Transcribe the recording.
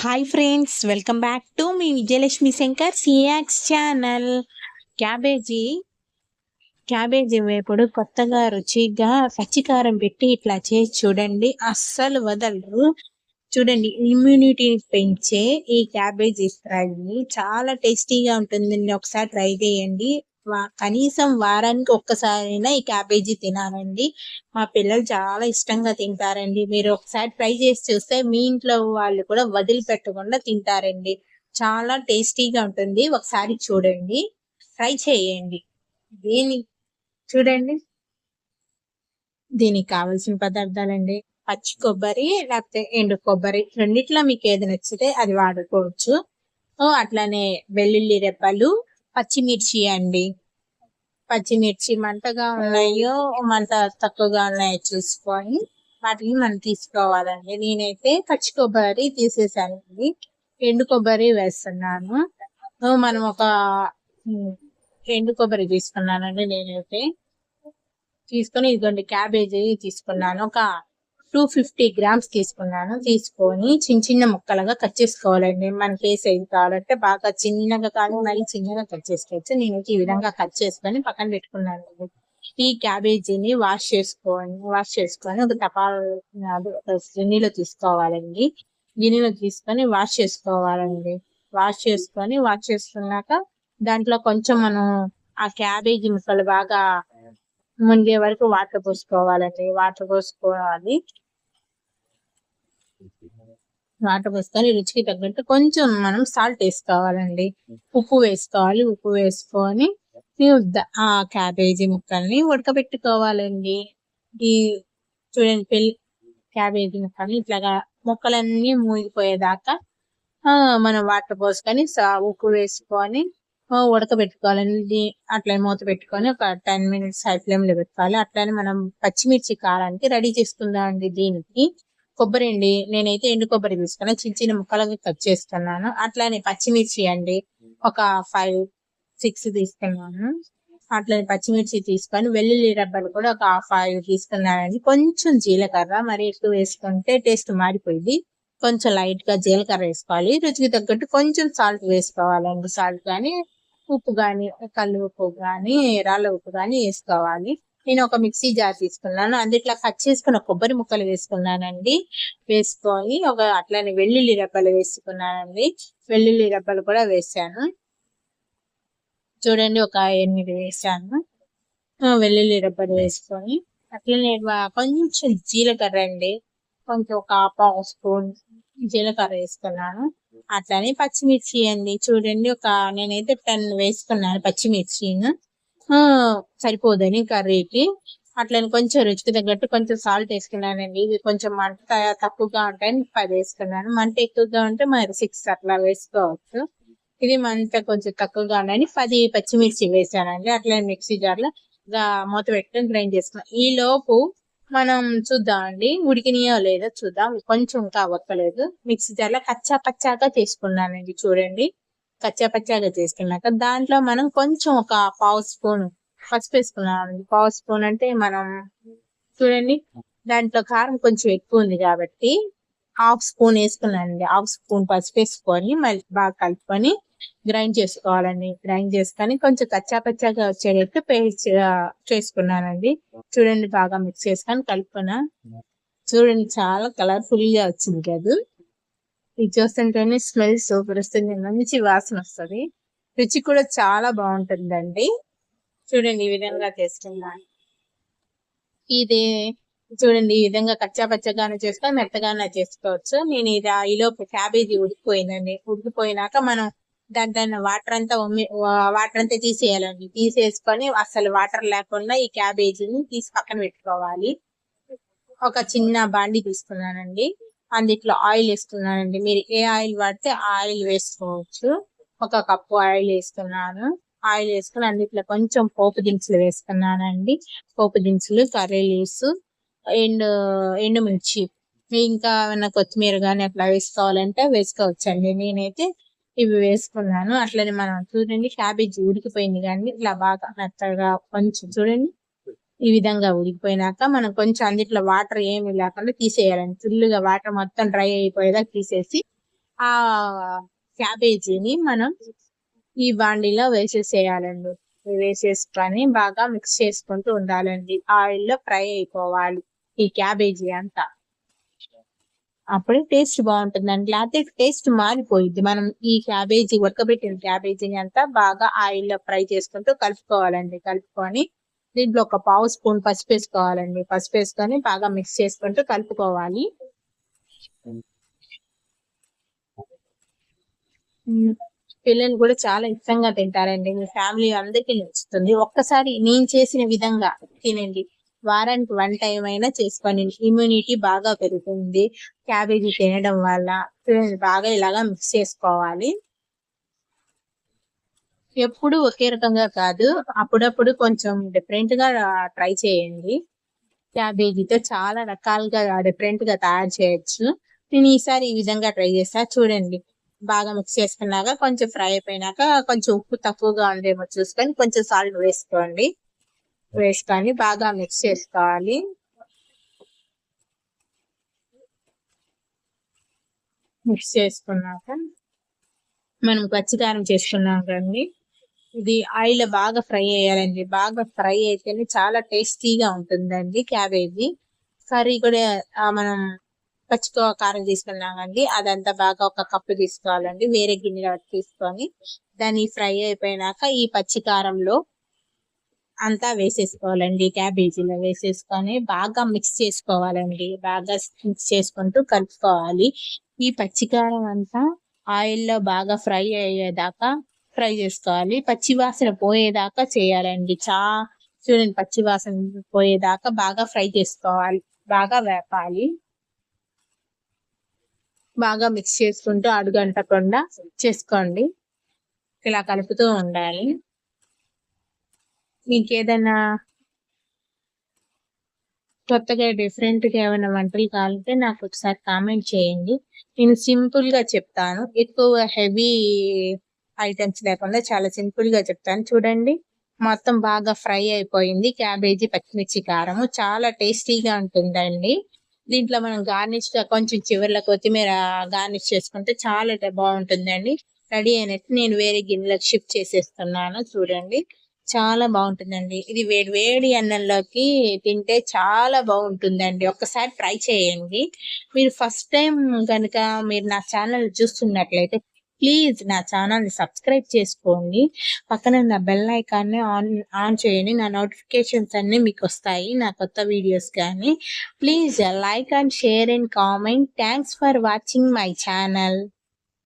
Hi friends welcome back to మీ విజయలక్ష్మి శంకర్ సియాక్స్ channel cabbage cabbage వేపుడు కొత్తగా రుచిగా పచ్చికారం పెట్టి ఇట్లా చేసి చూడండి. అస్సలు వదలరు. చూడండి ఇమ్యూనిటీని పెంచే ఈ క్యాబేజీ ఫ్రై చాలా టేస్టీగా ఉంటుందండి. ఒకసారి ట్రై చేయండి. కనీసం వారానికి ఒక్కసారైనా ఈ క్యాబేజీ తినాలండి. మా పిల్లలు చాలా ఇష్టంగా తింటారండి. మీరు ఒకసారి ట్రై చేసి చూస్తే మీ ఇంట్లో వాళ్ళు కూడా వదిలిపెట్టకుండా తింటారండి. చాలా టేస్టీగా ఉంటుంది. ఒకసారి చూడండి. ట్రై చేయండి. దీని చూడండి. దీనికి కావాల్సిన పదార్థాలండి. పచ్చి కొబ్బరి లేకపోతే ఎండు కొబ్బరి. రెండిట్లో మీకు ఏది నచ్చితే అది వాడుకోవచ్చు. అట్లానే వెల్లుల్లి రెప్పలు పచ్చిమిర్చి అండి. పచ్చిమిర్చి మంటగా ఉన్నాయో మంట తక్కువగా ఉన్నాయో చూసుకొని వాటిని మనం తీసుకోవాలండి. నేనైతే పచ్చి కొబ్బరి తీసేసానండి. ఎండు కొబ్బరి వేస్తున్నాను. మనం ఒక ఎండు కొబ్బరి తీసుకున్నానండి నేనైతే. తీసుకొని ఇదిగోండి క్యాబేజీ తీసుకున్నాను. ఒక టూ ఫిఫ్టీ గ్రామ్స్ తీసుకున్నాను. తీసుకొని చిన్న చిన్న ముక్కలుగా కట్ చేసుకోవాలండి. మనకి ఏ సైజు కావాలంటే బాగా చిన్నగా కానీ మరీ చిన్నగా కట్ చేసుకోవచ్చు. నేను ఈ విధంగా కట్ చేసుకొని పక్కన పెట్టుకున్నాను. ఈ క్యాబేజీని వాష్ చేసుకోండి. వాష్ చేసుకొని ఒక తపా ఒక గిన్నెలో తీసుకోవాలండి. గిన్నెలో తీసుకొని వాష్ చేసుకోవాలండి. వాష్ చేసుకొని వాష్ చేసుకున్నాక దాంట్లో కొంచెం మనం ఆ క్యాబేజీ ముక్కలు బాగా ముందే వరకు వాటర్ పోసుకోవాలండి. వాటర్ పోసుకోవాలి. వాటర్ పోసుకొని రుచికి తగ్గట్టు కొంచెం మనం సాల్ట్ వేసుకోవాలండి. ఉప్పు వేసుకోవాలి. ఉప్పు వేసుకొని ఆ క్యాబేజీ ముక్కల్ని ఉడకబెట్టుకోవాలండి. ఈ చూడండి పెళ్ళి క్యాబేజీ ముక్కల్ని ఇట్లాగా ముక్కలన్నీ మూగిపోయేదాకా ఆ, మనం వాటర్ పోసుకొని ఉప్పు వేసుకొని ఉడకబెట్టుకోవాలండి అట్లా మూత పెట్టుకొని ఒక టెన్ మినిట్స్ హై ఫ్లేమ్లో పెట్టుకోవాలి. అట్లానే మనం పచ్చిమిర్చి కారానికి రెడీ చేసుకుందాం అండి దీనికి. కొబ్బరి అండి. నేనైతే ఎండు కొబ్బరి తీసుకున్నా. చిన్న చిన్న ముక్కలుగా కట్ చేసుకున్నాను. అట్లానే పచ్చిమిర్చి అండి. ఒక ఫైవ్ సిక్స్ తీసుకున్నాను. అట్లనే పచ్చిమిర్చి తీసుకొని వెల్లుల్లి రబ్బలు కూడా ఒక ఫైవ్ తీసుకున్నానండి. కొంచెం జీలకర్ర మరి ఎక్కువ వేసుకుంటే టేస్ట్ మారిపోయింది. కొంచెం లైట్గా జీలకర్ర వేసుకోవాలి. రుచికి తగ్గట్టు కొంచెం సాల్ట్ వేసుకోవాలండి. సాల్ట్ కానీ ఉప్పు కానీ కళ్ళు ఉప్పు కానీ రాళ్ళ ఉప్పు కానీ వేసుకోవాలి. నేను ఒక మిక్సీ జార్ తీసుకున్నాను. అందుట్లో కట్ చేసుకున్న కొబ్బరి ముక్కలు వేసుకున్నానండి. వేసుకొని ఒక అట్లానే వెల్లుల్లి రెబ్బలు వేసుకున్నానండి. వెల్లుల్లి రెబ్బలు కూడా వేసాను. చూడండి ఒక ఎనిమిది వేసాను. వెల్లుల్లి రెబ్బలు వేసుకొని అట్లనే కొంచెం జీలకర్ర అండి. కొంచెం ఒక పావు స్పూన్ జీలకర్ర వేసుకున్నాను. అట్లానే పచ్చిమిర్చి అండి. చూడండి ఒక నేనైతే టెన్ వేసుకున్నాను పచ్చిమిర్చి సరిపోదని కర్రీకి. అట్లనే కొంచెం రుచికి తగ్గట్టు కొంచెం సాల్ట్ వేసుకున్నానండి. ఇది కొంచెం మంట త- తక్కువగా ఉంటాయని పది వేసుకున్నాను. మంట ఎక్కువగా ఉంటే మరి సిక్స్ అట్లా వేసుకోవచ్చు. ఇది మంట కొంచెం తక్కువగా ఉందని పది పచ్చిమిర్చి వేసానండి. అట్లనే మిక్సీ జార్లో మూత పెట్టుకొని గ్రైండ్ చేసుకున్నాను ఈ లోపు మనం చూద్దామండి ఉడికినాయో లేదో చూద్దాం. కొంచెం ఇంకా అవ్వలేదు మిక్సీ జార్ కచ్చా పచ్చాగా చేసుకున్నానండి చూడండి. కచ్చా పచ్చాగా చేసుకున్నాక దాంట్లో మనం కొంచెం ఒక పావు స్పూన్ పసుపు వేసుకున్నామండి. పావు స్పూన్ అంటే మనం చూడండి దాంట్లో కారం కొంచెం ఎక్కువ ఉంది కాబట్టి హాఫ్ స్పూన్ వేసుకున్నానండి. హాఫ్ స్పూన్ పసుపు వేసుకొని మళ్ళీ బాగా కలుపుకొని గ్రైండ్ చేసుకోవాలండి. గ్రైండ్ చేసుకొని కొంచెం కచ్చా పచ్చాగా వచ్చేటట్టు పేస్ట్ చేసుకున్నానండి. చూడండి బాగా మిక్స్ చేసుకొని కలుపుకున్నా. చూడండి చాలా కలర్ఫుల్గా వచ్చింది కదా. ఇది చూస్తుంటేనే స్మెల్ సూపర్ వస్తుంది. మంచి వాసన వస్తుంది. రుచి కూడా చాలా బాగుంటుందండి. చూడండి ఈ విధంగా చేసుకున్నాను ఇది చూడండి ఈ విధంగా కచ్చా పచ్చగానే చేసుకొని మెత్తగానే చేసుకోవచ్చు. నేను ఇది ఆ ఈలోపు క్యాబేజీ ఉడికిపోయిందండి. ఉడికిపోయినాక మనం దాంట్లో వాటర్ అంతా వాటర్ అంతా తీసేయాలండి. తీసేసుకొని అసలు వాటర్ లేకుండా ఈ క్యాబేజీని తీసి పక్కన పెట్టుకోవాలి. ఒక చిన్న బాండి తీసుకున్నానండి. అందుట్లో ఆయిల్ వేసుకున్నానండి. మీరు ఏ ఆయిల్ వాడితే ఆయిల్ వేసుకోవచ్చు. ఒక కప్పు ఆయిల్ వేసుకున్నాను. ఆయిల్ వేసుకుని అందుట్లో కొంచెం పోపు దినుసులు వేసుకున్నానండి. పోపు దినుసులు కర్రీ లీవ్స్ ఎండు ఎండుమిర్చి ఇంకా ఏమైనా కొత్తిమీర కానీ అట్లా వేసుకోవాలంటే వేసుకోవచ్చండి. నేనైతే ఇవి వేసుకున్నాను. అట్లనే మనం చూడండి క్యాబేజీ ఉడికిపోయింది కానీ ఇట్లా బాగా మెత్తగా కొంచెం చూడండి. ఈ విధంగా ఉడికిపోయినాక మనం కొంచెం అందుట్లో వాటర్ ఏమి లేకుండా తీసేయాలండి. ఫుల్గా వాటర్ మొత్తం డ్రై అయిపోయేదాకా తీసేసి ఆ క్యాబేజీని మనం ఈ బాండీలో వేసేసేయాలండి. వేసేసుకొని బాగా మిక్స్ చేసుకుంటూ ఉండాలండి. ఆయిల్లో ఫ్రై అయిపోవాలి ఈ క్యాబేజీ అంతా. అప్పుడే టేస్ట్ బాగుంటుందండి. లేకపోతే టేస్ట్ మారిపోయింది మనం ఈ క్యాబేజీ ఉడకబెట్టిన క్యాబేజీని అంతా బాగా ఆయిల్లో ఫ్రై చేసుకుంటూ కలుపుకోవాలండి. కలుపుకొని దీంట్లో ఒక పావు స్పూన్ పసుపు వేసుకోవాలండి. పసుపు వేసుకొని బాగా మిక్స్ చేసుకుంటూ కలుపుకోవాలి. పిల్లలు కూడా చాలా ఇష్టంగా తింటారండి. మీ ఫ్యామిలీ అందరికీ నచ్చుతుంది. ఒక్కసారి నేను చేసిన విధంగా తినండి. వారానికి వన్ టైం అయినా చేసుకొని ఇమ్యూనిటీ బాగా పెరుగుతుంది. క్యాబేజీ తినడం వల్ల బాగా ఇలాగా మిక్స్ చేసుకోవాలి. ఎప్పుడు ఒకే రకంగా కాదు అప్పుడప్పుడు కొంచెం డిఫరెంట్గా ట్రై చేయండి. క్యాబేజీతో చాలా రకాలుగా డిఫరెంట్గా తయారు చేయొచ్చు. నేను ఈసారి ఈ విధంగా ట్రై చేస్తా చూడండి. బాగా మిక్స్ చేసుకున్నాక కొంచెం ఫ్రై అయిపోయినాక కొంచెం ఉప్పు తక్కువగా ఉందేమో చూసుకొని కొంచెం సాల్ట్ వేసుకోండి. వేసుకొని బాగా మిక్స్ చేసుకోవాలి. మిక్స్ చేసుకున్నాక మనం పచ్చికారం చేసుకున్నాం కండి ఇది ఆయిల్ బాగా ఫ్రై అయ్యాలండి. బాగా ఫ్రై అయితేనే చాలా టేస్టీగా ఉంటుందండి క్యాబేజీ. కర్రీ కూడా మనం పచ్చితో కారం తీసుకున్నామండి అదంతా బాగా ఒక కప్పు తీసుకోవాలండి. వేరే గిన్నెలో తీసుకొని దాన్ని ఫ్రై అయిపోయినాక ఈ పచ్చి కారంలో అంతా వేసేసుకోవాలండి క్యాబేజీలో వేసేసుకొని బాగా మిక్స్ చేసుకోవాలండి. బాగా మిక్స్ చేసుకుంటూ కలుపుకోవాలి. ఈ పచ్చికారం అంతా ఆయిల్లో బాగా ఫ్రై అయ్యేదాకా ఫ్రై చేసుకోవాలి. పచ్చివాసన పోయేదాకా చేయాలండి. చా చూడండి పచ్చివాసన పోయేదాకా బాగా ఫ్రై చేసుకోవాలి. బాగా వేపాలి. బాగా మిక్స్ చేసుకుంటూ అడుగంటకుండా చేసుకోండి. ఇలా కలుపుతూ ఉండాలి. ఇంకేదైనా కొత్తగా డిఫరెంట్గా ఏమైనా వంటలు కావాలంటే నాకు ఒకసారి కామెంట్ చేయండి. నేను సింపుల్గా చెప్తాను. ఎక్కువ హెవీ ఐటమ్స్ లేకుండా చాలా సింపుల్గా చెప్తాను. చూడండి మొత్తం బాగా ఫ్రై అయిపోయింది. క్యాబేజీ పచ్చిమిర్చి కారము చాలా టేస్టీగా ఉంటుందండి. దీంట్లో మనం గార్నిష్గా కొంచెం చివరిలో కొత్తిమీర గార్నిష్ చేసుకుంటే చాలా బాగుంటుందండి. రెడీ అయినట్టు నేను వేరే గిన్నెలకు షిఫ్ట్ చేసేస్తున్నాను. చూడండి. చాలా బాగుంటుందండి. ఇది వేడి వేడి అన్నంలోకి తింటే చాలా బాగుంటుందండి. ఒక్కసారి ట్రై చేయండి. మీరు ఫస్ట్ టైం కనుక మీరు నా ఛానల్ చూస్తున్నట్లయితే ప్లీజ్ నా ఛానల్ని సబ్స్క్రైబ్ చేసుకోండి. పక్కన నా బెల్ ఐకాన్ని ఆన్ ఆన్ చేయండి. నా నోటిఫికేషన్స్ అన్నీ మీకు వస్తాయి. నా కొత్త వీడియోస్ కానీ. Please like and share and comment. Thanks for watching my channel.